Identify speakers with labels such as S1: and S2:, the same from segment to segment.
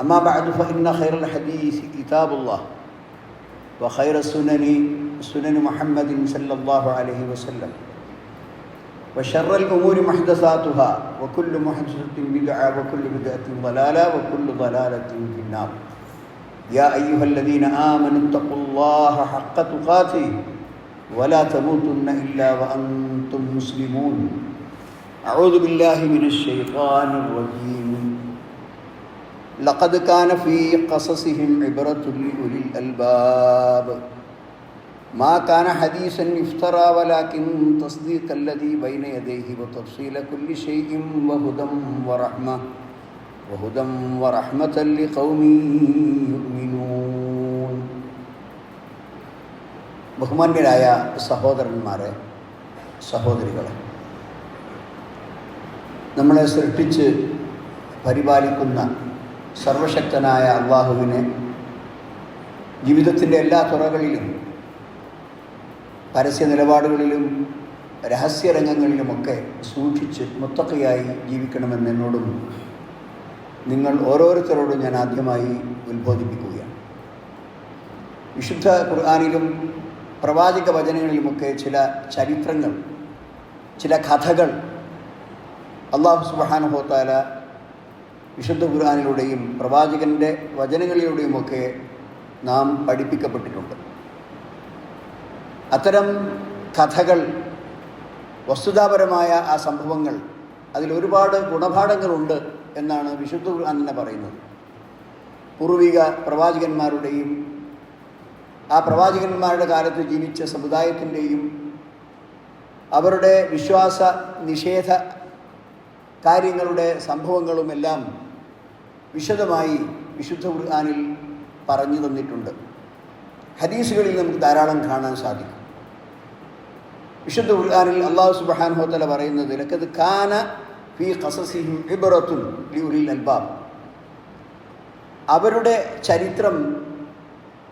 S1: أما بعد فإن خير الحديث كتاب الله وخير السنن سنن محمد صلى الله عليه وسلم. وشر الأمور محدثاتها وكل محدثة بدعة وكل بدعة ضلالة وكل ضلالة في النار. يا أيها الذين آمنوا اتقوا الله حق تقاته ولا تموتن إلا وأنتم مسلمون. أعوذ بالله من الشيطان الرجيم. ലഖദ് കാന ഫീ ഖസസിഹിം ഇബ്റത്തുൽ ഉലിൽ അൽബാബ് മാ കാന ഹദീസൻ ഇഫ്തറ വലാകിൻ തസ്ദീഖ് അല്ലദീ ബൈന യദൈഹി വതഫ്സീല കുല്ലി ഷൈഇൻ വഹുദം വറഹ്മ വഹുദം വറഹ്മത ലിഖൗമി യുഅ്മിനൂൻ ബഹുമാന്യരായ സഹോദരന്മാരെ സഹോദരികളെ നമ്മളെ സൃഷ്ടിച്ച് പരിപാലിക്കുന്ന സർവശക്തനായ അള്ളാഹുവിനെ ജീവിതത്തിന്റെ എല്ലാ തുറകളിലും പരസ്യ നിലപാടുകളിലും രഹസ്യരംഗങ്ങളിലുമൊക്കെ സൂക്ഷിച്ച് മുത്തക്കയായി ജീവിക്കണമെന്ന് എന്നോടും നിങ്ങൾ ഓരോരുത്തരോടും ഞാൻ ആദ്യമായി ഉത്ബോധിപ്പിക്കുകയാണ്. വിശുദ്ധ ഖുർആാനിലും പ്രവാചക വചനങ്ങളിലുമൊക്കെ ചില ചരിത്രങ്ങൾ ചില കഥകൾ അള്ളാഹു സുബാനുഹോത്താല വിശുദ്ധ ഖുർആാനിലൂടെയും പ്രവാചകന്റെ വചനങ്ങളിലൂടെയുമൊക്കെ നാം പഠിപ്പിക്കപ്പെട്ടിട്ടുണ്ട്. അത്തരം കഥകൾ വസ്തുതാപരമായ ആ സംഭവങ്ങൾ അതിലൊരുപാട് ഗുണപാഠങ്ങളുണ്ട് എന്നാണ് വിശുദ്ധ ഖുർആൻ തന്നെ പറയുന്നത്. പൂർവിക പ്രവാചകന്മാരുടെയും ആ പ്രവാചകന്മാരുടെ കാലത്ത് ജീവിച്ച സമുദായത്തിന്റെയും അവരുടെ വിശ്വാസ നിഷേധ കാര്യങ്ങളുടെ സംഭവങ്ങളുമെല്ലാം വിശദമായി വിശുദ്ധ ഖുർആാനിൽ പറഞ്ഞു തന്നിട്ടുണ്ട്. ഹദീസുകളിൽ നമുക്ക് ധാരാളം കാണാൻ സാധിക്കും. വിശുദ്ധ ഖുർആാനിൽ അള്ളാഹു സുബാൻഹോത്തല പറയുന്നത് ലക്കത് കാന ഫി ഖസസിഹിം ഇബറത്തുൻ ലിയുറിൽ അൽബാബ്. അവരുടെ ചരിത്രം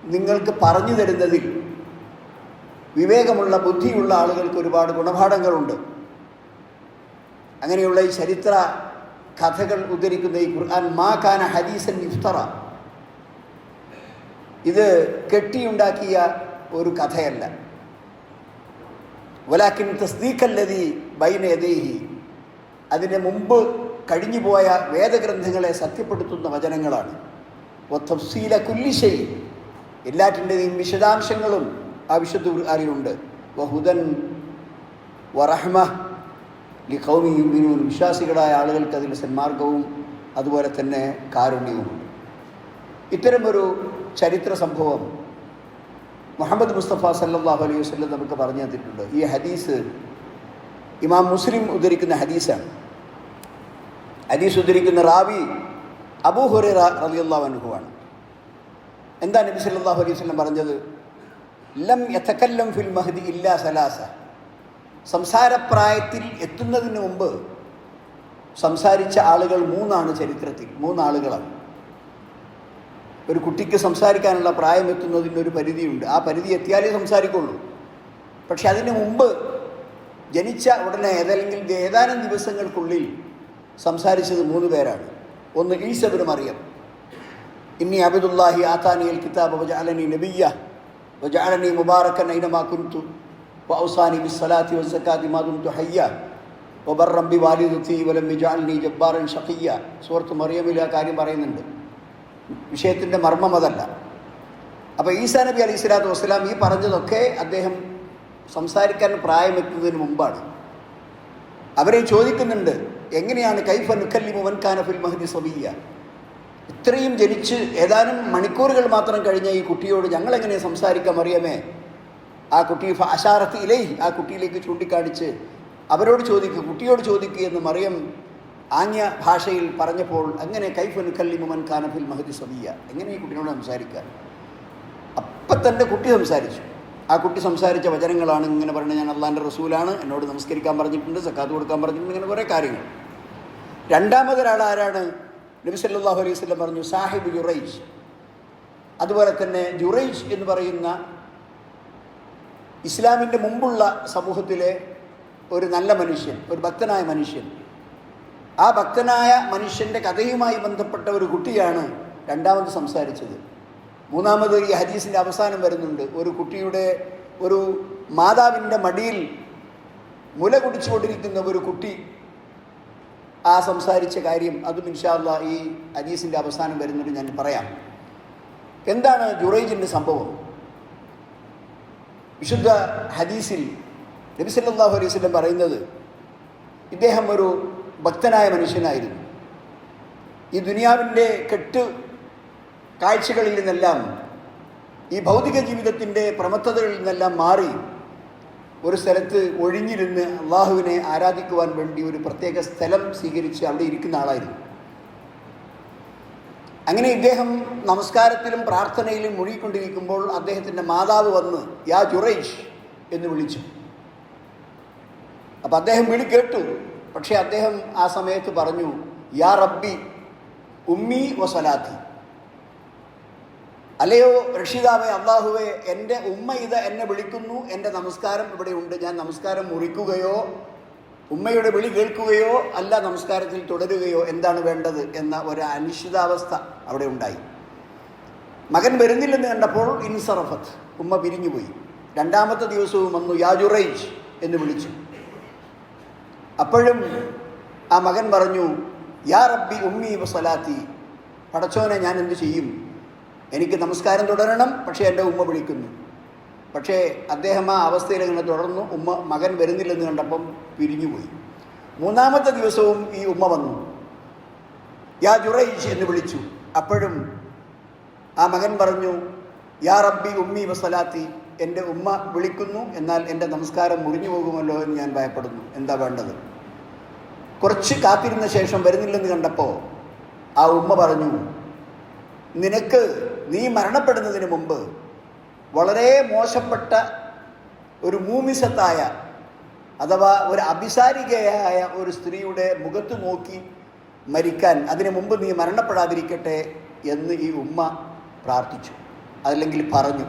S1: നിങ്ങൾക്ക് പറഞ്ഞു തരുന്നതിൽ വിവേകമുള്ള ബുദ്ധിയുള്ള ആളുകൾക്ക് ഒരുപാട് ഗുണപാഠങ്ങളുണ്ട്. അങ്ങനെയുള്ള ഈ ചരിത്ര കഥകൾ ഉദ്ധരിക്കുന്ന ഈ ഖുർആൻ മാ കാന ഹദീസൻ ഇഫ്തറ ഇത് കെട്ടിയുണ്ടാക്കിയ ഒരു കഥയല്ല. വലാക്കിൻ തസ്ദീഖല്ലതി ബൈനയദേഹി അതിന് മുമ്പ് കഴിഞ്ഞുപോയ വേദഗ്രന്ഥങ്ങളെ സത്യപ്പെടുത്തുന്ന വചനങ്ങളാണ്. തഫ്സീല കുല്ലിശൈ എല്ലാറ്റിന്റെയും വിശദാംശങ്ങളും ആ വിശുദ്ധ ഖുർആനിലുണ്ട്. വഹുദൻ വറഹ്മ ലി കൗമിയും യുമിനൂൻ വിശ്വാസികളായ ആളുകൾക്ക് അതിന്റെ സന്മാർഗവും അതുപോലെ തന്നെ കാരുണ്യവുമുണ്ട് ഇത്തരമൊരു ചരിത്ര സംഭവം മുഹമ്മദ് മുസ്തഫ സല്ലാഹു അലൈഹി വസ്ലം നമുക്ക് പറഞ്ഞു തന്നിട്ടുണ്ട്. ഈ ഹദീസ് ഇമാം മുസ്ലിം ഉദ്ധരിക്കുന്ന ഹദീസാണ്. ഹദീസ് ഉദ്ധരിക്കുന്ന റാവി അബൂ റലിയുള്ള അനുഭവമാണ് എന്താ നബി സല്ലാഹു അലൈഹി വസ്ലം പറഞ്ഞത്? ലം യഥക്കല്ലം ഫിൽ മഹദി ഇല്ലാ സലാസ. സംസാരപ്രായത്തിൽ എത്തുന്നതിന് മുമ്പ് സംസാരിച്ച ആളുകൾ മൂന്നാണ് ചരിത്രത്തിൽ മൂന്നാളുകളാണ്. ഒരു കുട്ടിക്ക് സംസാരിക്കാനുള്ള പ്രായം എത്തുന്നതിന് ഒരു പരിധിയുണ്ട്. ആ പരിധി എത്തിയാലേ സംസാരിക്കുള്ളൂ. പക്ഷെ അതിന് മുമ്പ് ജനിച്ച ഉടനെ ഏതല്ലെങ്കിൽ ഏതാനും ദിവസങ്ങൾക്കുള്ളിൽ സംസാരിച്ചത് മൂന്ന് പേരാണ്. ഒന്ന് ഈസബിന് മറിയം. ഇന്നി അബിദുല്ലാഹി ആത്താനിയൽ കിതാബ് വജഅലനി നബിയ വജഅലനി മുബാറക്കൻ ഐനമാ വഔസാനി ബിസ്സലാത്തി വസ്സക്കാത്തി ما دمت حيا ഒബർ റബ്ബി വാലിദുത്തി വലം ബിജാലിനി ജബ്ബാറൻ ഷഖിയ സുഹൃത്ത് മറിയമിൽ ആ കാര്യം പറയുന്നുണ്ട്. വിഷയത്തിന്റെ മർമ്മം അതല്ല. അപ്പോൾ ഈസാ നബി അലൈഹി സ്വലാത്തു വസ്സലാം ഈ പറഞ്ഞതൊക്കെ അദ്ദേഹം സംസാരിക്കാൻ പ്രായമെത്തുന്നതിന് മുമ്പാണ്. അവരെ ചോദിക്കുന്നുണ്ട് എങ്ങനെയാണ് കൈഫ നുക്കല്ലി മുവൻഖാന കാനഫിൽ മഹദി സബിയ ഇത്രയും ജനിച്ച് ഏതാനും മണിക്കൂറുകൾ മാത്രം കഴിഞ്ഞ ഈ കുട്ടിയോട് ഞങ്ങളെങ്ങനെ സംസാരിക്കാം അറിയാമേ? ആ കുട്ടി അശാറത്ത് ഇലേ ആ കുട്ടിയിലേക്ക് ചൂണ്ടിക്കാണിച്ച് അവരോട് ചോദിക്കുക കുട്ടിയോട് ചോദിക്കുക എന്ന് മറിയം ആംഗ്യ ഭാഷയിൽ പറഞ്ഞപ്പോൾ അങ്ങനെ കൈഫ് നുക്കല്ലി മുമൻ കാനഫിൽ മഹദി സബിയ. എങ്ങനെ ഈ കുട്ടിയോട് സംസാരിക്കുക? അപ്പം തന്നെ കുട്ടി സംസാരിച്ചു. ആ കുട്ടി സംസാരിച്ച വചനങ്ങളാണ് ഇങ്ങനെ പറയുന്നത് ഞാൻ അള്ളാന്റെ റസൂലാണ് എന്നോട് നമസ്കരിക്കാൻ പറഞ്ഞിട്ടുണ്ട് സക്കാത്ത് കൊടുക്കാൻ പറഞ്ഞിട്ടുണ്ട് ഇങ്ങനെ കുറേ കാര്യങ്ങൾ. രണ്ടാമതൊരാൾ ആരാണ്? നബി സല്ലാഹു അലൈഹി വസല്ലം പറഞ്ഞു സാഹിബ് ജുറൈജ്. അതുപോലെ തന്നെ ജുറൈജ് എന്ന് പറയുന്ന ഇസ്ലാമിന്റെ മുമ്പുള്ള സമൂഹത്തിലെ ഒരു നല്ല മനുഷ്യൻ ഒരു ഭക്തനായ മനുഷ്യൻ. ആ ഭക്തനായ മനുഷ്യന്റെ കഥയുമായി ബന്ധപ്പെട്ട ഒരു കുട്ടിയാണ് രണ്ടാമത് സംസാരിച്ചത്. മൂന്നാമത് ഈ ഹദീസിന്റെ അവസാനം വരുന്നുണ്ട്. ഒരു കുട്ടിയുടെ ഒരു മാതാവിന്റെ മടിയിൽ മുല കുടിച്ചുകൊണ്ടിരിക്കുന്ന ഒരു കുട്ടി ആ സംസാരിച്ച കാര്യം അതും ഇൻഷാല്ല ഈ ഹദീസിന്റെ അവസാനം വരുന്നുണ്ട് ഞാൻ പറയാം. എന്താണ് ജുറൈജിന്റെ സംഭവം? വിശുദ്ധ ഹദീസിൽ നബി സല്ലല്ലാഹു അലൈഹി വസല്ലം പറയുന്നത് ഇദ്ദേഹം ഒരു ഭക്തനായ മനുഷ്യനായിരുന്നു. ഈ ദുനിയാവിന്റെ കെട്ട് കാഴ്ചകളിൽ നിന്നെല്ലാം ഈ ഭൗതിക ജീവിതത്തിന്റെ പ്രമത്തതകളിൽ നിന്നെല്ലാം മാറി ഒരു സ്ഥലത്ത് ഒഴിഞ്ഞിരുന്ന് അള്ളാഹുവിനെ ആരാധിക്കുവാൻ വേണ്ടി ഒരു പ്രത്യേക സ്ഥലം സ്വീകരിച്ച് അവിടെ ഇരിക്കുന്ന ആളായിരുന്നു. അങ്ങനെ ഇദ്ദേഹം നമസ്കാരത്തിലും പ്രാർത്ഥനയിലും മുഴുകിക്കൊണ്ടിരിക്കുമ്പോൾ അദ്ദേഹത്തിന്റെ മാതാവ് വന്ന് യാ ജുറൈഷ് എന്ന് വിളിച്ചു. അപ്പം അദ്ദേഹം വിളി കേട്ടു. പക്ഷേ അദ്ദേഹം ആ സമയത്ത് പറഞ്ഞു യാ റബ്ബി ഉമ്മി വസലാത്തി. അല്ലയോ രക്ഷിതാവേ അള്ളാഹുവെ എന്റെ ഉമ്മ ഇത് എന്നെ വിളിക്കുന്നു എന്റെ നമസ്കാരം ഇവിടെ ഉണ്ട്. ഞാൻ നമസ്കാരം മുറിക്കുകയോ ഉമ്മയുടെ വിളി കേൾക്കുകയോ അല്ല നമസ്കാരത്തിൽ തുടരുകയോ എന്താണ് വേണ്ടത് എന്ന ഒരു അനിശ്ചിതാവസ്ഥ അവിടെ ഉണ്ടായി. മകൻ വരുന്നില്ലെന്ന് കണ്ടപ്പോൾ ഇൻസറഫത്ത് ഉമ്മ പിരിഞ്ഞുപോയി. രണ്ടാമത്തെ ദിവസവും വന്നു യാജുറൈജ് എന്ന് വിളിച്ചു. അപ്പോഴും ആ മകൻ പറഞ്ഞു യാ റബ്ബി ഉമ്മി സലാത്തി പടച്ചോനെ ഞാൻ എന്ത് ചെയ്യും? എനിക്ക് നമസ്കാരം തുടരണം പക്ഷേ എന്റെ ഉമ്മ വിളിക്കുന്നു. പക്ഷേ അദ്ദേഹം ആ അവസ്ഥയിൽ ഇങ്ങനെ തുടർന്നു. ഉമ്മ മകൻ വരുന്നില്ലെന്ന് കണ്ടപ്പം പിരിഞ്ഞുപോയി. മൂന്നാമത്തെ ദിവസവും ഈ ഉമ്മ വന്നു. യാ ജുറൈജ് എന്ന് വിളിച്ചു. അപ്പോഴും ആ മകൻ പറഞ്ഞു യാ റബ്ബി ഉമ്മി വസലാത്തി എന്റെ ഉമ്മ വിളിക്കുന്നു. എന്നാൽ എന്റെ നമസ്കാരം മുറിഞ്ഞു പോകുമല്ലോ എന്ന് ഞാൻ ഭയപ്പെടുന്നു. എന്താ വേണ്ടത്? കുറച്ച് കാത്തിരുന്ന ശേഷം വരുന്നില്ലെന്ന് കണ്ടപ്പോൾ ആ ഉമ്മ പറഞ്ഞു നിനക്ക് നീ മരണപ്പെടുന്നതിന് മുമ്പ് വളരെ മോശപ്പെട്ട ഒരു മൂമിസത്തായ അഥവാ ഒരു അഭിസാരികയായ ഒരു സ്ത്രീയുടെ മുഖത്ത് നോക്കി മരിക്കാൻ അതിനു മുമ്പ് നീ മരണപ്പെടാതിരിക്കട്ടെ എന്ന് ഈ ഉമ്മ പ്രാർത്ഥിച്ചു. അതല്ലെങ്കിൽ പറഞ്ഞു.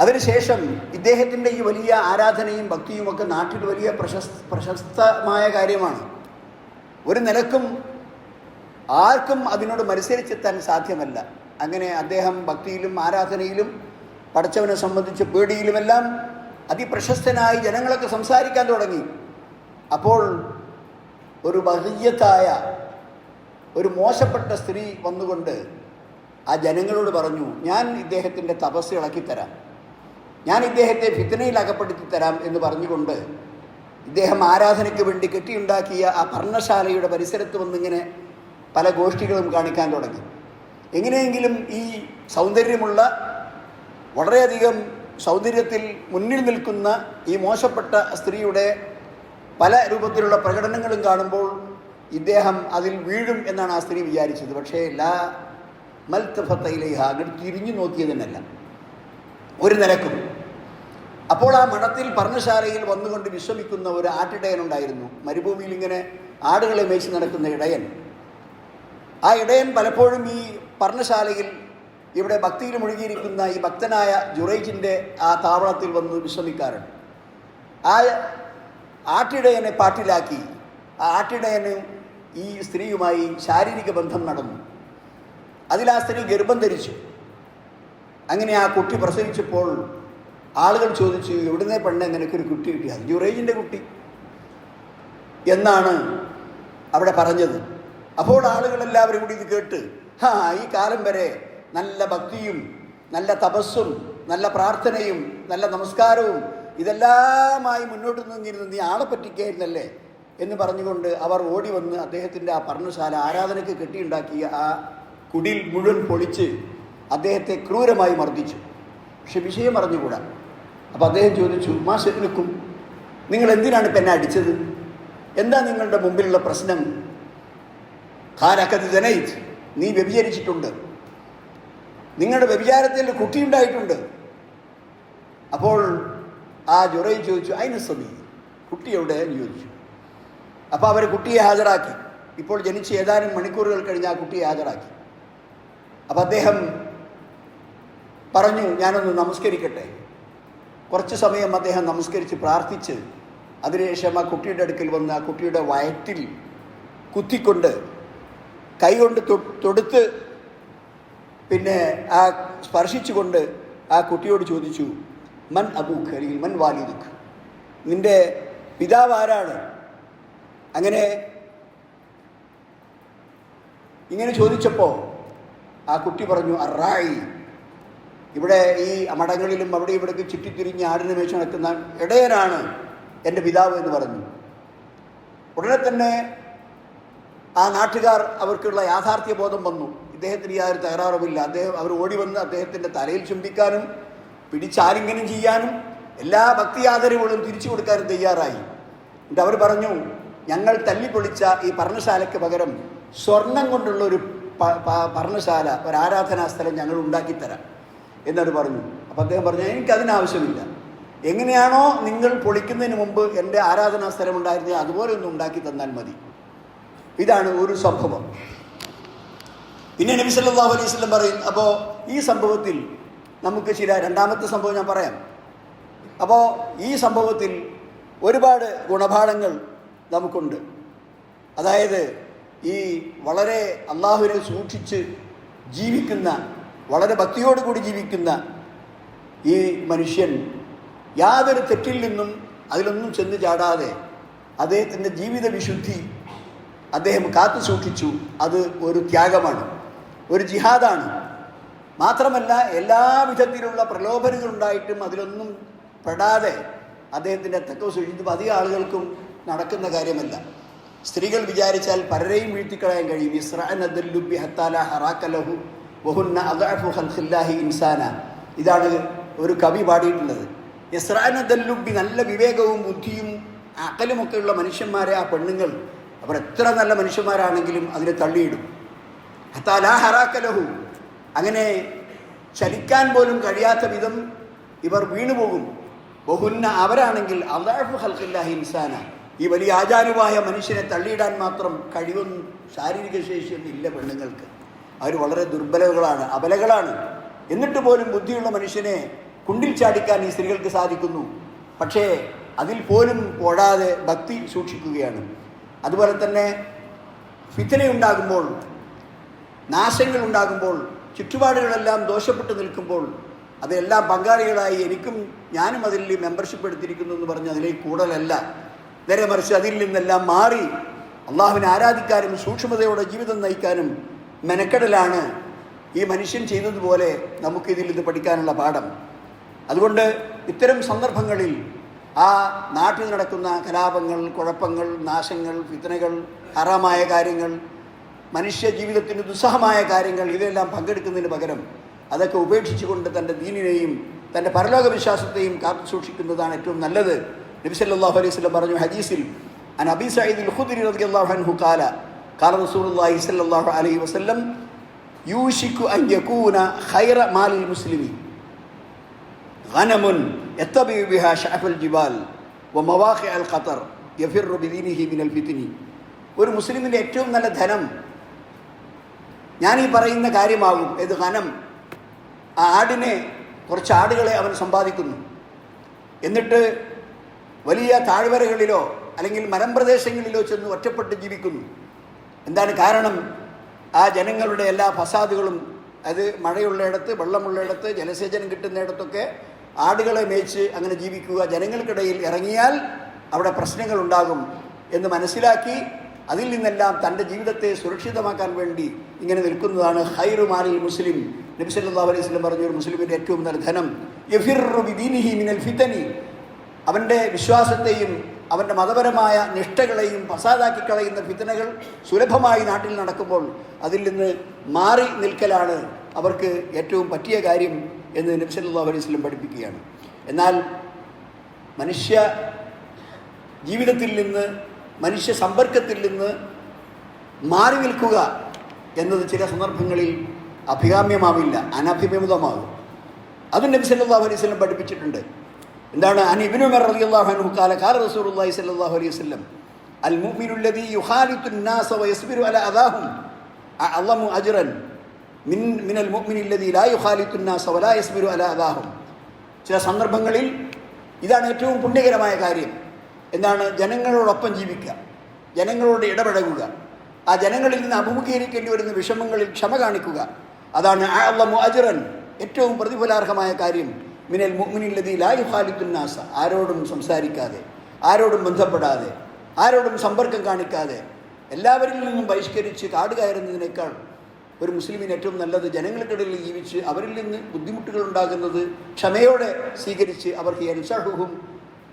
S1: അതിനുശേഷം ഇദ്ദേഹത്തിന്റെ ഈ വലിയ ആരാധനയും ഭക്തിയുമൊക്കെ നാട്ടിൽ വലിയ പ്രശസ്ത പ്രശസ്തമായ കാര്യമാണ്. ഒരു നിലക്കും ആർക്കും അതിനോട് മത്സരിച്ചെത്താൻ സാധ്യമല്ല. അങ്ങനെ അദ്ദേഹം ഭക്തിയിലും ആരാധനയിലും പഠിച്ചവനെ സംബന്ധിച്ച് പേടിയിലുമെല്ലാം അതിപ്രശസ്തനായി ജനങ്ങളൊക്കെ സംസാരിക്കാൻ തുടങ്ങി. അപ്പോൾ ഒരു ബഹിയത്തായ ഒരു മോശപ്പെട്ട സ്ത്രീ വന്നുകൊണ്ട് ആ ജനങ്ങളോട് പറഞ്ഞു ഞാൻ ഇദ്ദേഹത്തിന്റെ തപസ് ഇളക്കിത്തരാം ഞാൻ ഇദ്ദേഹത്തെ ഫിത്തനയിൽ അകപ്പെടുത്തി തരാം എന്ന് പറഞ്ഞുകൊണ്ട് ഇദ്ദേഹം ആരാധനയ്ക്ക് വേണ്ടി കെട്ടിയുണ്ടാക്കിയ ആ പർണശാലയുടെ പരിസരത്ത് വന്നിങ്ങനെ പല ഗോഷ്ഠികളും കാണിക്കാൻ തുടങ്ങി. എങ്ങനെയെങ്കിലും ഈ സൗന്ദര്യമുള്ള വളരെയധികം സൗന്ദര്യത്തിൽ മുന്നിൽ നിൽക്കുന്ന ഈ മോശപ്പെട്ട സ്ത്രീയുടെ പല രൂപത്തിലുള്ള പ്രകടനങ്ങളും കാണുമ്പോൾ ഇദ്ദേഹം അതിൽ വീഴും എന്നാണ് ആ സ്ത്രീ വിചാരിച്ചത്. പക്ഷേ എല്ലാ മൽത്തഫത്തയിലേഹ അങ്ങനെ തിരിഞ്ഞു നോക്കിയതിനല്ല. ഒരു നിലക്കും. അപ്പോൾ ആ മഠത്തിൽ പർണശാലയിൽ വന്നുകൊണ്ട് വിശ്രമിക്കുന്ന ഒരു ആട്ടിടയനുണ്ടായിരുന്നു. മരുഭൂമിയിൽ ഇങ്ങനെ ആടുകളെ മേച്ച് നടക്കുന്ന ഇടയൻ. ആ ഇടയൻ പലപ്പോഴും ഈ പർണശാലയിൽ ഇവിടെ ഭക്തിയിൽ മുഴുകിയിരിക്കുന്ന ഈ ഭക്തനായ ജുറൈജിന്റെ ആ താവളത്തിൽ വന്ന് വിശ്രമിക്കാറുണ്ട്. ആ ആട്ടിടയനെ പാട്ടിലാക്കി ആ ആട്ടിടയന് ഈ സ്ത്രീയുമായി ശാരീരിക ബന്ധം നടന്നു. അതിൽ ആ സ്ത്രീ ഗർഭം ധരിച്ചു. അങ്ങനെ ആ കുട്ടി പ്രസവിച്ചപ്പോൾ ആളുകൾ ചോദിച്ചു എവിടുന്നേ എങ്ങനെയൊക്കെ ഒരു കുട്ടി കിട്ടി? അത് ജുറേജിന്റെ കുട്ടി. എന്നാണ് അവിടെ പറഞ്ഞത്. അപ്പോൾ ആളുകളെല്ലാവരും കൂടി ഇത് കേട്ട് ഹാ ഈ കാലം വരെ നല്ല ഭക്തിയും നല്ല തപസ്സും നല്ല പ്രാർത്ഥനയും നല്ല നമസ്കാരവും ഇതെല്ലാമായി മുന്നോട്ട് നിന്നിരുന്ന നീ ആളെ പറ്റിക്കായിരുന്നല്ലേ എന്ന് പറഞ്ഞുകൊണ്ട് അവർ ഓടി വന്ന് അദ്ദേഹത്തിന്റെ ആ പർണശാല ആരാധനയ്ക്ക് കെട്ടിയുണ്ടാക്കിയ ആ കുടിൽ മുഴുവൻ പൊളിച്ച് അദ്ദേഹത്തെ ക്രൂരമായി മർദ്ദിച്ചു. പക്ഷെ വിഷയം അറിഞ്ഞുകൂടാ. അപ്പോൾ അദ്ദേഹം ചോദിച്ചു മാ നിങ്ങൾ എന്തിനാണ് ഇപ്പം എന്നെ അടിച്ചത്? എന്താ നിങ്ങളുടെ മുമ്പിലുള്ള പ്രശ്നം? കാരക്കത്ത് ജനയിച്ച് നീ വ്യഭിചരിച്ചിട്ടുണ്ട്. നിങ്ങളുടെ വ്യഭിചാരത്തിൽ കുട്ടിയുണ്ടായിട്ടുണ്ട്. അപ്പോൾ ആ ജുറൈ ചോദിച്ചു അതിന് സമീ കുട്ടി എവിടെ എന്ന് ചോദിച്ചു. അപ്പോൾ അവർ കുട്ടിയെ ഹാജരാക്കി. ഇപ്പോൾ ജനിച്ച് ഏതാനും മണിക്കൂറുകൾ കഴിഞ്ഞ് ആ കുട്ടിയെ ഹാജരാക്കി. അപ്പോൾ അദ്ദേഹം പറഞ്ഞു ഞാനൊന്ന് നമസ്കരിക്കട്ടെ. കുറച്ച് സമയം അദ്ദേഹം നമസ്കരിച്ച് പ്രാർത്ഥിച്ച് അതിനുശേഷം ആ കുട്ടിയുടെ അടുക്കൽ വന്ന് ആ കുട്ടിയുടെ വയറ്റിൽ കുത്തിക്കൊണ്ട് കൈകൊണ്ട് കൊണ്ട് തൊടുത്ത് പിന്നെ ആ സ്പർശിച്ചുകൊണ്ട് ആ കുട്ടിയോട് ചോദിച്ചു മൻ അബൂഖ് അല്ലെങ്കിൽ മൻ വാലിദുഖ് നിന്റെ പിതാവ് ആരാണ്? അങ്ങനെ ഇങ്ങനെ ചോദിച്ചപ്പോൾ ആ കുട്ടി പറഞ്ഞു അറായി ഇവിടെ ഈ മടങ്ങളിലും അവിടെ ഇവിടേക്ക് ചുറ്റിത്തിരിഞ്ഞ് ആടിനെ മേച്ച് നടക്കുന്ന ഇടയനാണ് എന്റെ പിതാവ് എന്ന് പറഞ്ഞു. ഉടനെ തന്നെ ആ നാട്ടുകാർ അവർക്കുള്ള യാഥാർത്ഥ്യ ബോധം വന്നു. ഇദ്ദേഹത്തിന് യാതൊരു തകരാറുമില്ല. അദ്ദേഹം അവർ ഓടി വന്ന് അദ്ദേഹത്തിന്റെ തലയിൽ ചുംബിക്കാനും പിടിച്ചാലിംഗനം ചെയ്യാനും എല്ലാ ഭക്തി ആദരവുകളും തിരിച്ചു കൊടുക്കാനും തയ്യാറായി. എന്നിട്ട് അവർ പറഞ്ഞു ഞങ്ങൾ തല്ലിപ്പൊളിച്ച ഈ പർണശാലയ്ക്ക് പകരം സ്വർണം കൊണ്ടുള്ള ഒരു പർണശാല ഒരു ആരാധനാ സ്ഥലം ഞങ്ങൾ ഉണ്ടാക്കിത്തരാം. എന്നവർ പറഞ്ഞു. അപ്പം അദ്ദേഹം പറഞ്ഞു എനിക്ക് അതിനാവശ്യമില്ല എങ്ങനെയാണോ നിങ്ങൾ പൊളിക്കുന്നതിന് മുമ്പ് എന്റെ ആരാധനാ സ്ഥലം ഉണ്ടായിരുന്നത് അതുപോലെ ഒന്ന് ഉണ്ടാക്കി തന്നാൽ മതി. ഇതാണ് ഒരു സംഭവം. പിന്നെ നബി സല്ലാ അലൈഹി വസല്ലം പറയും അപ്പോൾ ഈ സംഭവത്തിൽ നമുക്ക് ചില രണ്ടാമത്തെ സംഭവം ഞാൻ പറയാം. അപ്പോൾ ഈ സംഭവത്തിൽ ഒരുപാട് ഗുണപാഠങ്ങൾ നമുക്കുണ്ട്. അതായത് ഈ വളരെ അള്ളാഹുവിനെ സൂക്ഷിച്ച് ജീവിക്കുന്ന വളരെ ഭക്തിയോടുകൂടി ജീവിക്കുന്ന ഈ മനുഷ്യൻ യാതൊരു തെറ്റിൽ നിന്നും അതിലൊന്നും ചെന്ന് ചാടാതെ അദ്ദേഹത്തിന്റെ ജീവിത വിശുദ്ധി അദ്ദേഹം കാത്തു സൂക്ഷിച്ചു. അത് ഒരു ത്യാഗമാണ്. ഒരു ജിഹാദാണ്. മാത്രമല്ല എല്ലാ വിധത്തിലുള്ള പ്രലോഭനങ്ങളുണ്ടായിട്ടും അതിലൊന്നും പെടാതെ അദ്ദേഹത്തിന്റെ തക്കവ് സൂക്ഷിച്ചപ്പോൾ അധികം ആളുകൾക്കും നടക്കുന്ന കാര്യമല്ല. സ്ത്രീകൾ വിചാരിച്ചാൽ പലരെയും വീഴ്ത്തിക്കളയാൻ കഴിയും. ഇസ്രാബി ഹത്താല ഹറാക്കലഹു വഹുന്ന അദഅഫു ഇൻസാന. ഇതാണ് ഒരു കവി പാടിയിട്ടുള്ളത്. ഇസ്രാനദല്ലുബി നല്ല വിവേകവും ബുദ്ധിയും അക്കലുമൊക്കെയുള്ള മനുഷ്യന്മാരെ ആ പെണ്ണുങ്ങൾ അവർ എത്ര നല്ല മനുഷ്യന്മാരാണെങ്കിലും അതിനെ തള്ളിയിടും. ഹത്താലാ ഹറാക്കലഹു അങ്ങനെ ചലിക്കാൻ പോലും കഴിയാത്ത വിധം ഇവർ വീണുപോകും ബഹുന്ന അവരാണെങ്കിൽ അള്ളാഹു ഹൽക്കില്ലാഹി ഇൻസാന. ഈ വലിയ ആചാരുവായ മനുഷ്യനെ തള്ളിയിടാൻ മാത്രം കഴിവും ശാരീരിക ശേഷിയൊന്നും ഇല്ല പെണ്ണുങ്ങൾക്ക്. അവർ വളരെ ദുർബലകളാണ് അബലകളാണ്. എന്നിട്ട് പോലും ബുദ്ധിയുള്ള മനുഷ്യനെ കുണ്ടിൽ ചാടിക്കാൻ ഈ സ്ത്രീകൾക്ക് സാധിക്കുന്നു. പക്ഷേ അതിൽ പോലും ഓടാതെ ഭക്തി സൂക്ഷിക്കുകയാണ്. അതുപോലെ തന്നെ ഫിത്തനയുണ്ടാകുമ്പോൾ നാശങ്ങൾ ഉണ്ടാകുമ്പോൾ ചുറ്റുപാടുകളെല്ലാം ദോഷപ്പെട്ട് നിൽക്കുമ്പോൾ അതെല്ലാം പങ്കാളികളായി എനിക്കും ഞാനും അതിൽ മെമ്പർഷിപ്പ് എടുത്തിരിക്കുന്നു എന്ന് പറഞ്ഞ് അതിലേക്ക് കൂടലല്ല. നേരെ മറിച്ച് അതിൽ നിന്നെല്ലാം മാറി അള്ളാഹുവിനെ ആരാധിക്കാനും സൂക്ഷ്മതയോടെ ജീവിതം നയിക്കാനും മെനക്കെടലാണ് ഈ മനുഷ്യൻ ചെയ്തതുപോലെ നമുക്കിതിൽ നിന്ന് പഠിക്കാനുള്ള പാഠം. അതുകൊണ്ട് ഇത്തരം സന്ദർഭങ്ങളിൽ ആ നാട്ടിൽ നടക്കുന്ന കലാപങ്ങൾ കുഴപ്പങ്ങൾ നാശങ്ങൾ വിതനകൾ ഹറാമായ കാര്യങ്ങൾ മനുഷ്യ ജീവിതത്തിന്റെ ദുസ്സഹമായ കാര്യങ്ങൾ ഇതെല്ലാം പങ്കെടുക്കുന്നതിന് പകരം അതൊക്കെ ഉപേക്ഷിച്ചുകൊണ്ട് തന്റെ ദീനിനെയും തന്റെ പരലോക വിശ്വാസത്തെയും കാത്തു സൂക്ഷിക്കുന്നതാണ് ഏറ്റവും നല്ലത്. നബിസല്ലാഹു അലൈഹി സ്വലം പറഞ്ഞു ഹദീസിൽ അൻ അബി സയ്യിദ് ഖുദ്രി റളിയല്ലാഹു അൻഹു ഖാല ഖാല റസൂലുള്ളാഹി അലൈഹി വസല്ലം യൂഷിക്കു അൻ യകൂന ഖൈറ മാലിൽ മുസ്ലിമി ഗനമുൻ يتبع بها شعف الجبال ومواقع الخطر يفر بدينه من الفتن ഒരു മുസ്ലിമിൻ്റെ ഏറ്റവും നല്ല ധനം ഞാൻ ഈ പറയുന്ന കാര്യമാകും ഇത് ഘനം ആ ആടിനെ കുറച്ച് ആടുകളെ അവൻ സമ്പാദിക്കുന്നു എന്നിട്ട് വലിയ താഴ്വരകളിലോ അല്ലെങ്കിൽ മലമ്പ്രദേശങ്ങളിലോ ചെന്ന് ഒറ്റപ്പെട്ട് ജീവിക്കുന്നു എന്താണ് കാരണം ആ ജനങ്ങളുടെ എല്ലാ ഫസാദുകളും അത് മഴയുള്ളയിടത്ത് വെള്ളമുള്ളയിടത്ത് ജലസേചനം കിട്ടുന്നിടത്തൊക്കെ ആടുകളെ മേച്ച് അങ്ങനെ ജീവിക്കുക ജനങ്ങൾക്കിടയിൽ ഇറങ്ങിയാൽ അവിടെ പ്രശ്നങ്ങൾ ഉണ്ടാകും എന്ന് മനസ്സിലാക്കി അതിൽ നിന്നെല്ലാം തന്റെ ജീവിതത്തെ സുരക്ഷിതമാക്കാൻ വേണ്ടി ഇങ്ങനെ നിൽക്കുന്നതാണ് ഹൈറു മാലിൽ മുസ്ലിം. നബി സല്ലല്ലാഹു അലൈഹി സ്വലം പറഞ്ഞ ഒരു മുസ്ലിമിന്റെ ഏറ്റവും നല്ല ധനം. മിനൽ ഫിതനി അവന്റെ വിശ്വാസത്തെയും അവന്റെ മതപരമായ നിഷ്ഠകളെയും ഫസാദാക്കി കളയുന്ന ഫിത്തനകൾ സുലഭമായി നാട്ടിൽ നടക്കുമ്പോൾ അതിൽ നിന്ന് മാറി നിൽക്കലാണ് അവർക്ക് ഏറ്റവും പറ്റിയ കാര്യം. എന്ന് നബി സല്ലാ അലൈഹി പഠിപ്പിക്കുകയാണ്. എന്നാൽ മനുഷ്യ ജീവിതത്തിൽ നിന്ന് മനുഷ്യ സമ്പർക്കത്തിൽ നിന്ന് മാറി നിൽക്കുക എന്നത് ചില സന്ദർഭങ്ങളിൽ അഭികാമ്യമാവില്ല അനഭിമുഖമാകും അത് നബി അലൈഹി സ്വലം പഠിപ്പിച്ചിട്ടുണ്ട്. എന്താണ്? അൻ ഇബിനു മർ റലി അള്ളാഹു കാല കാല റസൂർല്ലാഹി സല്ലാഹു അലൈഹി അൽ മുഅ്മിനുല്ലദീ യുഖാലിത്തുൻ നാസ വയസ്ബിറു അല അദാഹും അഅ്ലമു അജ്റൻ മിനൽ മുഅ്മിനില്ലദീ ലാ വലാ അലാ ചില സന്ദർഭങ്ങളിൽ ഇതാണ് ഏറ്റവും പുണ്യകരമായ കാര്യം. എന്താണ്? ജനങ്ങളോടൊപ്പം ജീവിക്കുക. ജനങ്ങളോട് ഇടപഴകുക. ആ ജനങ്ങളിൽ നിന്ന് അഭിമുഖീകരിക്കേണ്ടി വരുന്ന വിഷമങ്ങളിൽ ക്ഷമ കാണിക്കുക. അതാണ് അജറൻ ഏറ്റവും പ്രതിഫലാർഹമായ കാര്യം. മിനൽ മുഅ്മിനില്ലദീ ലാ യുഖാലിത്തുൻ നാസ ആരോടും സംസാരിക്കാതെ ആരോടും ബന്ധപ്പെടാതെ ആരോടും സമ്പർക്കം കാണിക്കാതെ എല്ലാവരിൽ നിന്നും ബഹിഷ്കരിച്ച് കാടുകയറുന്നതിനേക്കാൾ ഒരു മുസ്ലിമിന് ഏറ്റവും നല്ലത് ജനങ്ങൾക്കിടയിൽ ജീവിച്ച് അവരിൽ നിന്ന് ബുദ്ധിമുട്ടുകൾ ഉണ്ടാകുന്നത് ക്ഷമയോടെ സ്വീകരിച്ച് അവർക്ക് എൻസഹുഹും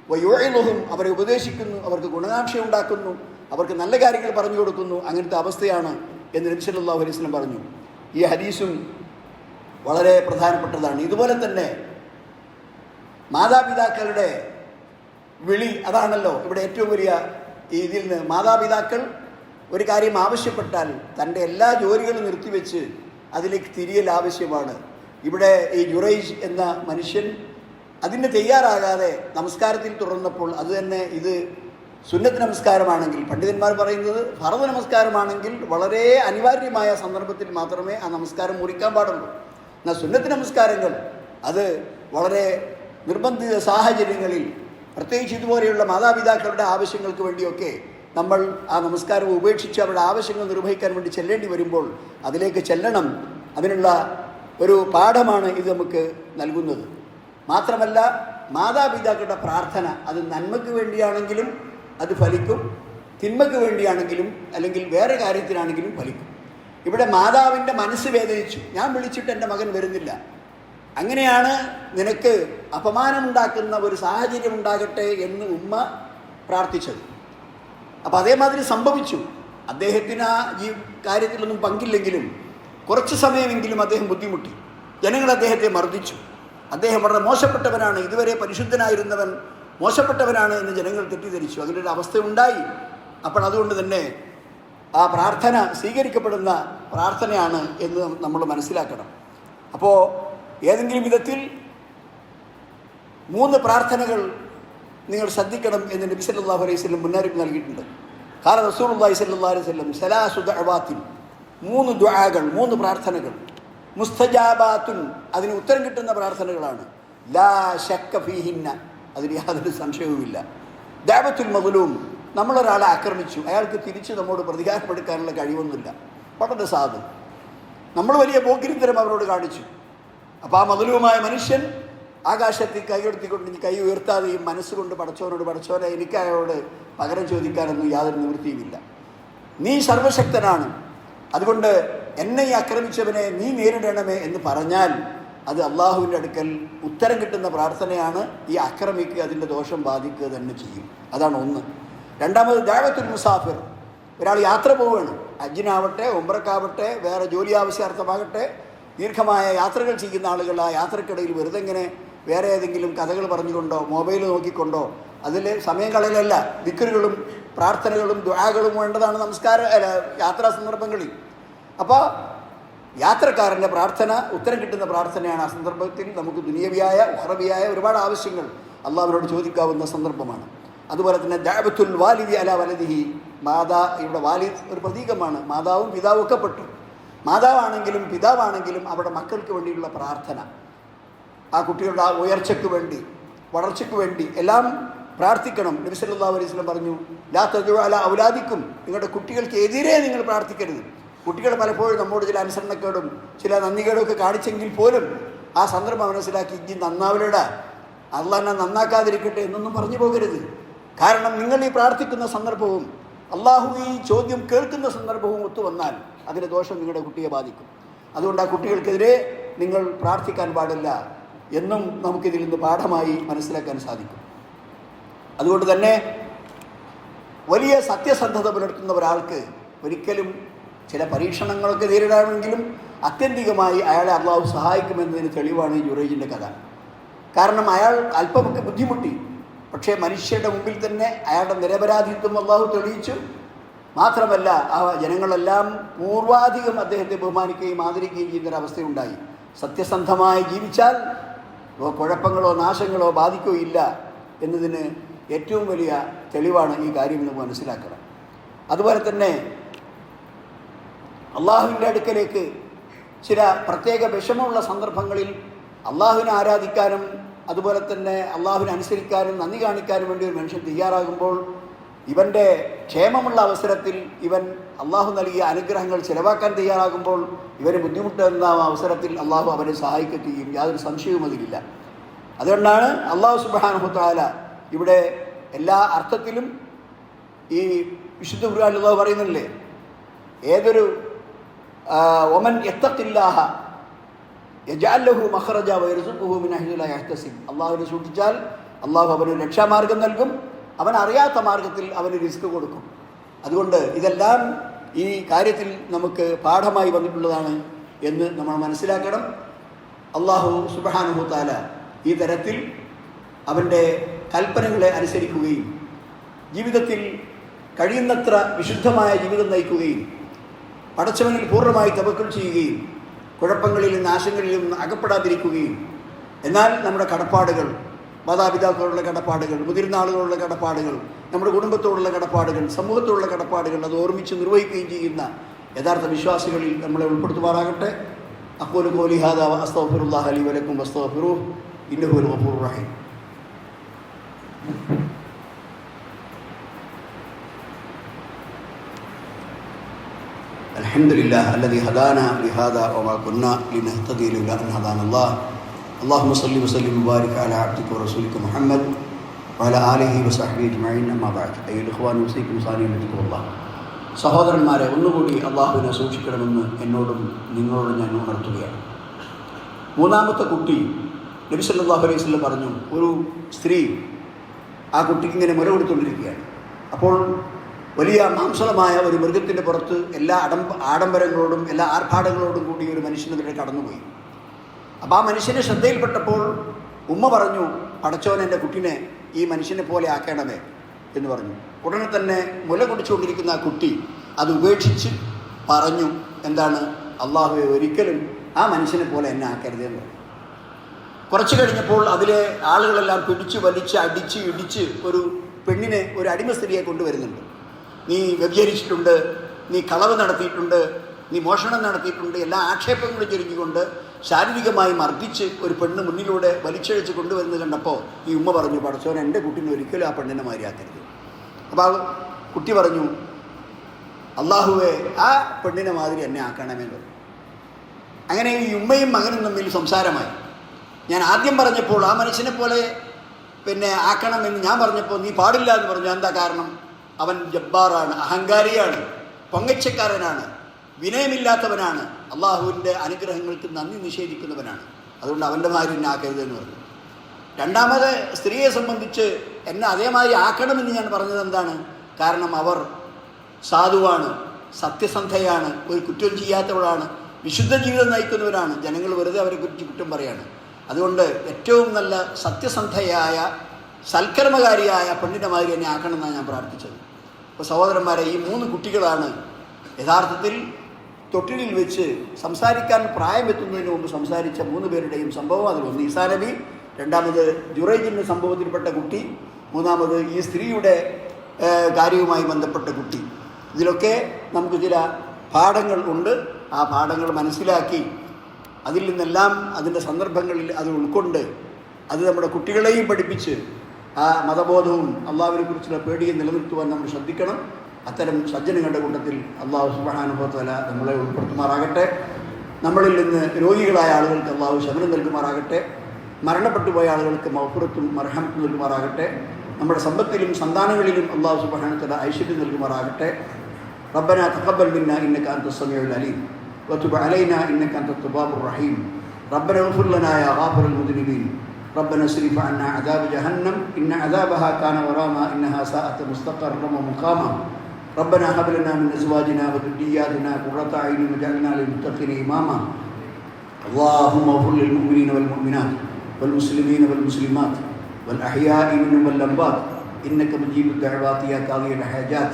S1: വയോഴുഹും അവരെ ഉപദേശിക്കുന്നു അവർക്ക് ഗുണകാംക്ഷ ഉണ്ടാക്കുന്നു അവർക്ക് നല്ല കാര്യങ്ങൾ പറഞ്ഞു കൊടുക്കുന്നു അങ്ങനത്തെ അവസ്ഥയാണ് എന്ന് നബി സല്ലല്ലാഹു അലൈഹി വസല്ലം പറഞ്ഞു. ഈ ഹദീസും വളരെ പ്രധാനപ്പെട്ടതാണ്. ഇതുപോലെ തന്നെ മാതാപിതാക്കളുടെ വിളി അതാണല്ലോ ഇവിടെ ഏറ്റവും വലിയ ഇതിൽ നിന്ന് മാതാപിതാക്കൾ ഒരു കാര്യം ആവശ്യപ്പെട്ടാൽ തന്റെ എല്ലാ ജോലികളും നിർത്തിവെച്ച് അതിലേക്ക് തിരിയൽ ആവശ്യമാണ്. ഇവിടെ ഈ ജുറൈജ് എന്ന മനുഷ്യൻ അതിന് തയ്യാറാകാതെ നമസ്കാരത്തിൽ തുടർന്നപ്പോൾ അത് തന്നെ ഇത് സുന്നത്ത് നമസ്കാരമാണെങ്കിൽ പണ്ഡിതന്മാർ പറയുന്നത് ഭരത നമസ്കാരമാണെങ്കിൽ വളരെ അനിവാര്യമായ സന്ദർഭത്തിൽ മാത്രമേ ആ നമസ്കാരം മുറിക്കാൻ പാടുള്ളൂ. എന്നാൽ സുന്നത്ത് നമസ്കാരങ്ങൾ അത് വളരെ നിർബന്ധിത സാഹചര്യങ്ങളിൽ പ്രത്യേകിച്ച് ഇതുപോലെയുള്ള മാതാപിതാക്കളുടെ ആവശ്യങ്ങൾക്ക് വേണ്ടിയൊക്കെ നമ്മൾ ആ നമസ്കാരം ഉപേക്ഷിച്ച് അവരുടെ ആവശ്യങ്ങൾ നിർവഹിക്കാൻ വേണ്ടി ചെല്ലേണ്ടി വരുമ്പോൾ അതിലേക്ക് ചെല്ലണം. അതിനുള്ള ഒരു പാഠമാണ് ഇത് നമുക്ക് നൽകുന്നത്. മാത്രമല്ല മാതാപിതാക്കളുടെ പ്രാർത്ഥന അത് നന്മയ്ക്ക് വേണ്ടിയാണെങ്കിലും അത് ഫലിക്കും. തിന്മയ്ക്ക് വേണ്ടിയാണെങ്കിലും അല്ലെങ്കിൽ വേറെ കാര്യത്തിനാണെങ്കിലും ഫലിക്കും. ഇവിടെ മാതാവിന്റെ മനസ്സ് വേദനിച്ചു. ഞാൻ വിളിച്ചിട്ട് എന്റെ മകൻ വരുന്നില്ല. അങ്ങനെയാണ് നിനക്ക് അപമാനമുണ്ടാക്കുന്ന ഒരു സാഹചര്യം ഉണ്ടാകട്ടെ എന്ന് ഉമ്മ പ്രാർത്ഥിച്ചത്. അപ്പം അതേമാതിരി സംഭവിച്ചു. അദ്ദേഹത്തിന് ആ ഈ കാര്യത്തിലൊന്നും പങ്കില്ലെങ്കിലും കുറച്ച് സമയമെങ്കിലും അദ്ദേഹം ബുദ്ധിമുട്ടി. ജനങ്ങൾ അദ്ദേഹത്തെ മർദ്ദിച്ചു. അദ്ദേഹം വളരെ മോശപ്പെട്ടവനാണ്. ഇതുവരെ പരിശുദ്ധനായിരുന്നവൻ മോശപ്പെട്ടവനാണ് എന്ന് ജനങ്ങൾ തെറ്റിദ്ധരിച്ചു. അങ്ങനെ ഒരു അവസ്ഥ ഉണ്ടായി അപ്പോൾ അതുകൊണ്ട് തന്നെ ആ പ്രാർത്ഥന സ്വീകരിക്കപ്പെടുന്ന പ്രാർത്ഥനയാണ് എന്ന് നമ്മൾ മനസ്സിലാക്കണം. അപ്പോൾ ഏതെങ്കിലും വിധത്തിൽ മൂന്ന് പ്രാർത്ഥനകൾ നിങ്ങൾ ശ്രദ്ധിക്കണം എന്ന് നബി സല്ലാഹു അലൈഹി വസല്ലം മുന്നറിയിപ്പ് നൽകിയിട്ടുണ്ട്. ഖാല റസൂലുള്ളാഹി സ്വല്ലല്ലാഹു അലൈഹി വസല്ലം സലാസു ദഅവാത്തിൻ മൂന്ന് ദ്വാകൾ മൂന്ന് പ്രാർത്ഥനകൾ. മുസ്തജാബാത്തുൻ അതിന് ഉത്തരം കിട്ടുന്ന പ്രാർത്ഥനകളാണ്. ലാ ഷക്ക ഫീഹിന്ന അതിന് യാതൊരു സംശയവുമില്ല. ദാബത്തുൽ മദ്ലൂം നമ്മളൊരാളെ ആക്രമിച്ചു. അയാൾക്ക് തിരിച്ച് നമ്മോട് പ്രതികാരപ്പെടുക്കാനുള്ള കഴിവൊന്നുമില്ല. വളരെ സാധു. നമ്മൾ വലിയ പോക്കിരിത്തരം അവരോട് കാണിച്ചു. അപ്പോൾ ആ മധുരവുമായ മനുഷ്യൻ ആകാശത്തിൽ കൈയെടുത്തിക്കൊണ്ട് ഇനി കൈ ഉയർത്താതെ ഈ മനസ്സുകൊണ്ട് പടച്ചവനോട് പടച്ചവനെ എനിക്ക് അയാളോട് പകരം ചോദിക്കാനൊന്നും യാതൊരു നിവൃത്തിയുമില്ല നീ സർവശക്തനാണ്. അതുകൊണ്ട് എന്നെ ഈ ആക്രമിച്ചവനെ നീ നേരിടണമേ എന്ന് പറഞ്ഞാൽ അത് അള്ളാഹുവിന്റെ അടുക്കൽ ഉത്തരം കിട്ടുന്ന പ്രാർത്ഥനയാണ് ഈ ആക്രമിക്കുക അതിന്റെ ദോഷം ബാധിക്കുക തന്നെ ചെയ്യും. അതാണ് ഒന്ന്. രണ്ടാമത് ദാവത്തുൽ മുസാഫിർ. ഒരാൾ യാത്ര പോവുകയാണ്. അജ്ജിനാവട്ടെ ഒമ്പ്രക്കാവട്ടെ വേറെ ജോലി ആവശ്യാർത്ഥമാകട്ടെ ദീർഘമായ യാത്രകൾ ചെയ്യുന്ന ആളുകൾ ആ യാത്രക്കിടയിൽ വെറുതെ ഇങ്ങനെ വേറെ ഏതെങ്കിലും കഥകൾ പറഞ്ഞുകൊണ്ടോ മൊബൈൽ നോക്കിക്കൊണ്ടോ അതിൽ സമയം കളയലല്ല ദിക്കറുകളും പ്രാർത്ഥനകളും ദ്വാകളും വേണ്ടതാണ് നമസ്കാര യാത്രാ സന്ദർഭങ്ങളിൽ. അപ്പോൾ യാത്രക്കാരന്റെ പ്രാർത്ഥന ഉത്തരം കിട്ടുന്ന പ്രാർത്ഥനയാണ് ആ സന്ദർഭത്തിൽ നമുക്ക് ദുനിയവിയായ ഉഹറവിയായ ഒരുപാട് ആവശ്യങ്ങൾ അള്ളാഹുവിനോട് ചോദിക്കാവുന്ന സന്ദർഭമാണ്. അതുപോലെ തന്നെ ദാബത്തുൽ വാലിദി അല വലദിഹി മാതാ ഇവിടെ വാലിദ് ഒരു പ്രതീകമാണ് മാതാവും പിതാവും ഒക്കെ പെട്ടു. മാതാവാണെങ്കിലും പിതാവാണെങ്കിലും അവിടെ മക്കൾക്ക് വേണ്ടിയുള്ള പ്രാർത്ഥന. ആ കുട്ടികളുടെ ആ ഉയർച്ചയ്ക്ക് വേണ്ടി വളർച്ചയ്ക്ക് വേണ്ടി എല്ലാം പ്രാർത്ഥിക്കണം. നബി സല്ലാ അലൈഹി സ്വലം പറഞ്ഞു ലാ അല ഔലാദിക്കും. നിങ്ങളുടെ കുട്ടികൾക്ക് എതിരെ നിങ്ങൾ പ്രാർത്ഥിക്കരുത്. കുട്ടികൾ പലപ്പോഴും നമ്മോട് ചില അനുസരണക്കേടും ചില നന്ദികേടുമൊക്കെ കാണിച്ചെങ്കിൽ പോലും ആ സന്ദർഭം മനസ്സിലാക്കി ഇനി നന്നാവലട അള്ളാഹ് എന്നെ നന്നാക്കാതിരിക്കട്ടെ എന്നൊന്നും പറഞ്ഞു പോകരുത്. കാരണം നിങ്ങൾ ഈ പ്രാർത്ഥിക്കുന്ന സന്ദർഭവും അള്ളാഹു ഈ ചോദ്യം കേൾക്കുന്ന സന്ദർഭവും ഒത്തുവന്നാൽ അതിന്റെ ദോഷം നിങ്ങളുടെ കുട്ടിയെ ബാധിക്കും. അതുകൊണ്ട് ആ കുട്ടികൾക്കെതിരെ നിങ്ങൾ പ്രാർത്ഥിക്കാൻ പാടില്ല. എന്നും നമുക്കിതിൽ നിന്ന് പാഠമായി മനസ്സിലാക്കാൻ സാധിക്കും. അതുകൊണ്ട് തന്നെ വലിയ സത്യസന്ധത പുലർത്തുന്ന ഒരാൾക്ക് ഒരിക്കലും ചില പരീക്ഷണങ്ങളൊക്കെ നേരിടാമെങ്കിലും അത്യന്തികമായി അയാളെ അള്ളാഹു സഹായിക്കുമെന്നതിന് തെളിവാണ് ഈ ജുറേജിന്റെ കഥ. കാരണം അയാൾ അല്പമൊക്കെ ബുദ്ധിമുട്ടി. പക്ഷേ മനുഷ്യരുടെ മുമ്പിൽ തന്നെ അയാളുടെ നിരപരാധിത്വം അള്ളാഹു തെളിയിച്ചു. മാത്രമല്ല ആ ജനങ്ങളെല്ലാം പൂർവാധികം അദ്ദേഹത്തെ ബഹുമാനിക്കുകയും ആദരിക്കുകയും ചെയ്യുന്നൊരവസ്ഥയുണ്ടായി സത്യസന്ധമായി ജീവിച്ചാൽ കുഴപ്പങ്ങളോ നാശങ്ങളോ ബാധിക്കുകയില്ല എന്നതിന് ഏറ്റവും വലിയ തെളിവാണ് ഈ കാര്യം എന്ന് മനസ്സിലാക്കണം. അതുപോലെ തന്നെ അള്ളാഹുവിന്റെ അടുക്കലേക്ക് ചില പ്രത്യേക വിഷമമുള്ള സന്ദർഭങ്ങളിൽ അള്ളാഹുവിനെ ആരാധിക്കാനും അതുപോലെ തന്നെ അള്ളാഹുവിനെ അനുസരിക്കാനും നന്ദി കാണിക്കാനും വേണ്ടി ഒരു മനുഷ്യൻ തയ്യാറാകുമ്പോൾ ഇവന്റെ ക്ഷേമമുള്ള അവസരത്തിൽ ഇവൻ അള്ളാഹു നൽകിയ അനുഗ്രഹങ്ങൾ ചിലവാക്കാൻ തയ്യാറാകുമ്പോൾ ഇവന് ബുദ്ധിമുട്ടുന്ന അവസരത്തിൽ അള്ളാഹു അവനെ സഹായിക്കുകയും യാതൊരു സംശയവും അതിലില്ല. അതുകൊണ്ടാണ് അള്ളാഹു സുബാനുഹത്താല ഇവിടെ എല്ലാ അർത്ഥത്തിലും ഈ വിശുദ്ധ ഖുർആൻ അള്ളാഹു പറയുന്നില്ലേ ഏതൊരു ഒമൻ എത്തത്തില്ലാഹ യജാലഹു മഹറജ യഹ്തസിബ് അള്ളാഹുവിനെ സൂക്ഷിച്ചാൽ അള്ളാഹു അവന് രക്ഷാമാർഗം നൽകും. അവൻ അറിയാത്ത മാർഗത്തിൽ അവന് റിസ്ക് കൊടുക്കും. അതുകൊണ്ട് ഇതെല്ലാം ഈ കാര്യത്തിൽ നമുക്ക് പാഠമായി വന്നിട്ടുള്ളതാണ് എന്ന് നമ്മൾ മനസ്സിലാക്കണം. അള്ളാഹു സുബാനുഹു താല ഈ തരത്തിൽ അവന്റെ കൽപ്പനകളെ അനുസരിക്കുകയും ജീവിതത്തിൽ കഴിയുന്നത്ര വിശുദ്ധമായ ജീവിതം നയിക്കുകയും പടച്ചവനിൽ പൂർണമായി തവക്കൽ ചെയ്യുകയും കുഴപ്പങ്ങളിൽ നിന്ന് ആശങ്കകളിൽ നാശങ്ങളിലും അകപ്പെടാതിരിക്കുകയും എന്നാൽ നമ്മുടെ കടപ്പാടുകൾ മാതാപിതാക്കളുള്ള കടപ്പാടുകൾ മുതിർന്ന ആളുകളുള്ള കടപ്പാടുകൾ നമ്മുടെ കുടുംബത്തോടുള്ള കടപ്പാടുകൾ സമൂഹത്തോടുള്ള കടപ്പാടുകൾ അത് ഓർമ്മിച്ച് നിർവഹിക്കുകയും ചെയ്യുന്ന യഥാർത്ഥ വിശ്വാസികളിൽ നമ്മളെ ഉൾപ്പെടുത്തുമാറാകട്ടെ അക്കോലു കോലി ഹാദ അസ്തഫിറുല്ലാഹ് അലി വലക്കും അസ്തഫിറു ഇന്നഹുൽ ഗഫൂർ റഹീം الحمد لله الذي هدانا لهذا وما كنا لنهتدي لولا ان هدانا الله اللهم صل وسلم وبارك على عبدك ورسولك محمد وعلى اله وصحبه اجمعين اما بعد ايها الاخوان اوصيكم ثانيا بتقوى الله സഹോദരന്മാരെ ഒന്നുകൂടി അള്ളാഹുവിനെ സൂക്ഷിക്കണമെന്ന് എന്നോടും നിങ്ങളോടും ഞാൻ ഉണർത്തുകയാണ് മൂന്നാമത്തെ കുട്ടി നബി സല്ലല്ലാഹു അലൈഹി വസല്ലം പറഞ്ഞു ഒരു സ്ത്രീ ആ കുട്ടിക്ക് ഇങ്ങനെ മുല കൊടുത്തുകൊണ്ടിരിക്കുകയാണ് അപ്പോൾ വലിയ മാംസളമായ ഒരു മൃഗത്തിൻ്റെ പുറത്ത് എല്ലാ അടംബ ആഡംബരങ്ങളോടും എല്ലാ ആർഭാടങ്ങളോടും കൂടി ഒരു മനുഷ്യനെതിരെ കടന്നുപോയി അപ്പോൾ ആ മനുഷ്യനെ ശ്രദ്ധയിൽപ്പെട്ടപ്പോൾ ഉമ്മ പറഞ്ഞു പടച്ചോൻ എന്റെ കുട്ടിനെ ഈ മനുഷ്യനെ പോലെ ആക്കണമേ എന്ന് പറഞ്ഞു. ഉടനെ തന്നെ മുല കുടിച്ചുകൊണ്ടിരിക്കുന്ന ആ കുട്ടി അത് ഉപേക്ഷിച്ച് പറഞ്ഞു എന്താണ്? അള്ളാഹുവെ ഒരിക്കലും ആ മനുഷ്യനെ പോലെ എന്നെ ആക്കരുതെന്ന്. പറഞ്ഞു കുറച്ച് കഴിഞ്ഞപ്പോൾ അതിലെ ആളുകളെല്ലാം പിടിച്ച് വലിച്ച് അടിച്ച് ഇടിച്ച് ഒരു പെണ്ണിനെ ഒരു അടിമ സ്ത്രീയെ കൊണ്ടുവരുന്നുണ്ട്. നീ വ്യഭിചരിച്ചിട്ടുണ്ട് നീ കളവ് നടത്തിയിട്ടുണ്ട് നീ മോഷണം നടത്തിയിട്ടുണ്ട് എല്ലാ ആക്ഷേപങ്ങളും ചുരുങ്ങിക്കൊണ്ട് ശാരീരികമായി മർദ്ദിച്ച് ഒരു പെണ്ണ് മുന്നിലൂടെ വലിച്ചഴിച്ച് കൊണ്ടുവരുന്നത് കണ്ടപ്പോൾ ഈ ഉമ്മ പറഞ്ഞു പടച്ചോൻ എന്റെ കുട്ടീനെ ഒരിക്കലും ആ പെണ്ണിനെ മാറിയാക്കരുത് അപ്പോൾ കുട്ടി പറഞ്ഞു അള്ളാഹുവെ ആ പെണ്ണിനെ മാതിരി എന്നെ ആക്കണമേ. പറഞ്ഞു അങ്ങനെ ഈ ഉമ്മയും മകനും തമ്മിൽ സംസാരമായി. ഞാൻ ആദ്യം പറഞ്ഞപ്പോൾ ആ മനുഷ്യനെ പോലെ പിന്നെ ആക്കണമെന്ന് ഞാൻ പറഞ്ഞപ്പോൾ നീ പാടില്ല എന്ന് പറഞ്ഞു. എന്താ കാരണം? അവൻ ജബ്ബാറാണ് അഹങ്കാരിയാണ് പൊങ്ങച്ചക്കാരനാണ് വിനയമില്ലാത്തവനാണ്. അള്ളാഹുവിന്റെ അനുഗ്രഹങ്ങൾക്ക് നന്ദി നിഷേധിക്കുന്നവനാണ്. അതുകൊണ്ട് അവന്റെ മാതിരി എന്നെ ആക്കരുതെന്ന് പറഞ്ഞു. രണ്ടാമത് സ്ത്രീയെ സംബന്ധിച്ച് എന്നെ അതേമാതിരി ആക്കണമെന്ന് ഞാൻ പറഞ്ഞത് എന്താണ്? കാരണം അവർ സാധുവാണ് സത്യസന്ധയാണ് ഒരു കുറ്റം ചെയ്യാത്തവളാണ് വിശുദ്ധ ജീവിതം നയിക്കുന്നവരാണ്. ജനങ്ങൾ വെറുതെ അവരെ കുറിച്ച് കുറ്റം പറയാണ്. അതുകൊണ്ട് ഏറ്റവും നല്ല സത്യസന്ധയായ സൽക്കർമ്മകാരിയായ പെണ്ണിന്റെ മാതിരി എന്നെ ആക്കണമെന്നാണ് ഞാൻ പ്രാർത്ഥിച്ചത്. അപ്പോൾ സഹോദരന്മാരെ ഈ മൂന്ന് കുട്ടികളാണ് യഥാർത്ഥത്തിൽ തൊട്ടിലിൽ വെച്ച് സംസാരിക്കാൻ പ്രായമെത്തുന്നതിന് മുമ്പ് സംസാരിച്ച മൂന്ന് പേരുടെയും സംഭവം അതിലൊന്ന് ഈസാ നബി രണ്ടാമത് ജുറൈജിന്റെ സംഭവത്തിൽപ്പെട്ട കുട്ടി മൂന്നാമത് ഈ സ്ത്രീയുടെ കാര്യവുമായി ബന്ധപ്പെട്ട കുട്ടി. ഇതിലൊക്കെ നമുക്ക് ചില പാഠങ്ങൾ ഉണ്ട്. ആ പാഠങ്ങൾ മനസ്സിലാക്കി അതിൽ നിന്നെല്ലാം അതിന്റെ സന്ദർഭങ്ങളിൽ അത് ഉൾക്കൊണ്ട് അത് നമ്മുടെ കുട്ടികളെയും പഠിപ്പിച്ച് ആ മതബോധവും അള്ളാവിനെ കുറിച്ചുള്ള പേടിയും നിലനിർത്തുവാൻ നമ്മൾ ശ്രദ്ധിക്കണം. അത്തരം സജ്ജനങ്ങളുടെ കൂട്ടത്തിൽ അള്ളാഹു സുബാനുഭവത്തല നമ്മളെ ഉൾപ്പെടുത്തുമാറാകട്ടെ നമ്മളിൽ നിന്ന് രോഗികളായ ആളുകൾക്ക് അള്ളാഹു ശമനം നൽകുമാറാകട്ടെ മരണപ്പെട്ടു പോയ ആളുകൾക്ക് മൗഫുറത്തും മർഹമത്തും നൽകുമാറാകട്ടെ നമ്മുടെ സമ്പത്തിലും സന്താനങ്ങളിലും അള്ളാഹു സുബാനത്തല ഐശ്വര്യം നൽകുമാറാകട്ടെ ربنا تقبل منا انك انت السميع العليم وتب علينا انك انت التواب الرحيم ربنا اغفر لنا يا غافر المذنبين ربنا اصرف عنا عذاب جهنم ان عذابها كان غراما انها ساءت مستقرا ومقاما ربنا هب لنا من أزواجنا وذرياتنا قرة أعين واجعلنا للمتقين إماما. اللهم اغفر للمؤمنين والمؤمنات والمسلمين والمسلمات والأحياء منهم والأموات. إنك مجيب الدعوات يا قاضي الحاجات.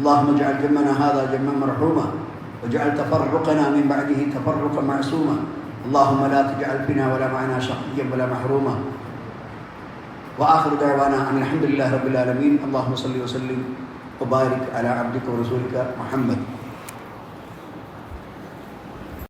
S1: اللهم اجعل جمعنا هذا جمعا مرحوما واجعل تفرقنا من بعده تفرقا معصوما. اللهم لا تجعل فينا ولا معنا شقيا ولا محروما. وآخر دعوانا أن الحمد لله رب العالمين. اللهم صل وسلم وبارك على عبدك ورسولك محمد.